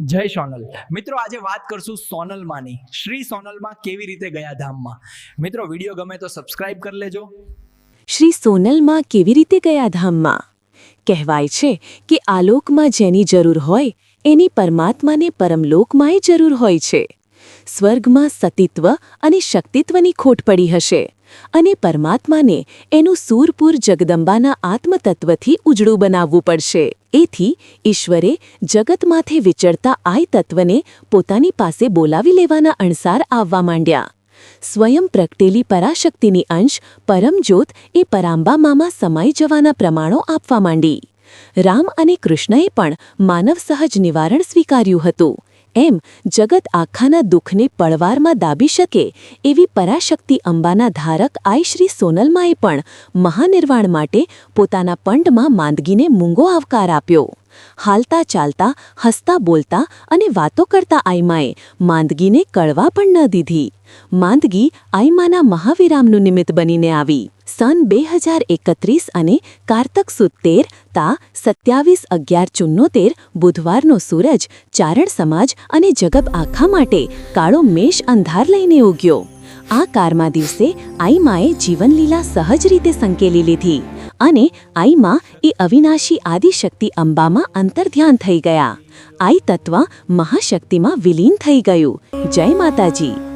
જય સોનલ. મિત્રો, આજે વાત કરશું સોનલમાંની. શ્રી સોનલમાં કેવી રીતે ગયા ધામમાં? મિત્રો, વીડિયો ગમે તો સબસ્ક્રાઇબ કરી લેજો. શ્રી સોનલમાં કેવી રીતે ગયા ધામમાં? કહેવાય છે કે આલોકમાં જેની જરૂર હોય, એની પરમાત્માને પરમલોકમાંય જરૂર હોય છે. સ્વર્ગમાં સતીત્વ અને શક્તિત્વની ખોટ પડી હશે અને પરમાત્માને એનું સૂરપુર જગદંબાના આત્મતત્વથી ઉજળું બનાવવું પડશે. એથી ઈશ્વરે જગતમાથે વિચરતા આય તત્વને પોતાની પાસે બોલાવી લેવાના અણસાર આવવા માંડ્યા. સ્વયં પ્રગટેલી પરાશક્તિની અંશ પરમજ્યોત એ પરાંબામામાં સમાઈ જવાના પ્રમાણો આપવા માંડી. રામ અને કૃષ્ણએ પણ માનવ સહજ નિવારણ સ્વીકાર્યું હતું. એમ જગત આખાના દુઃખને પળવારમાં દાબી શકે એવી પરાશક્તિ અંબાના ધારક આઈ શ્રી સોનલમાએ પણ મહાનિર્વાણ માટે પોતાના પંડમાં માંદગીને મૂંગો આવકાર આપ્યો. હાલતા ચાલતા હસતા, બોલતા અને વાતો કરતા આઈમાએ માંદગીને કળવા પણ ન દીધી. માંદગી આઈમાના મહાવિરામનું નિમિત્ત બનીને આવી. સન બે હજાર એકત્રીસ અને કારતક સુદ તેર તા સત્યાવીસ અગિયાર ચુન્નોતેર બુધવારનો સૂરજ ચારણ સમાજ અને જગબ આખા માટે કાળો મેષ અંધાર લઈને ઉગ્યો. આ કારમાં દિવસે આઈમાએ જીવનલીલા સહજ રીતે સંકેલી લીધી. અને આઈમાં એ અવિનાશી આદિશક્તિ અંબામાં અંતર્ધ્યાન થઈ ગયા. આઈ તત્વ મહાશક્તિમાં વિલીન થઈ ગયું. જય માતાજી.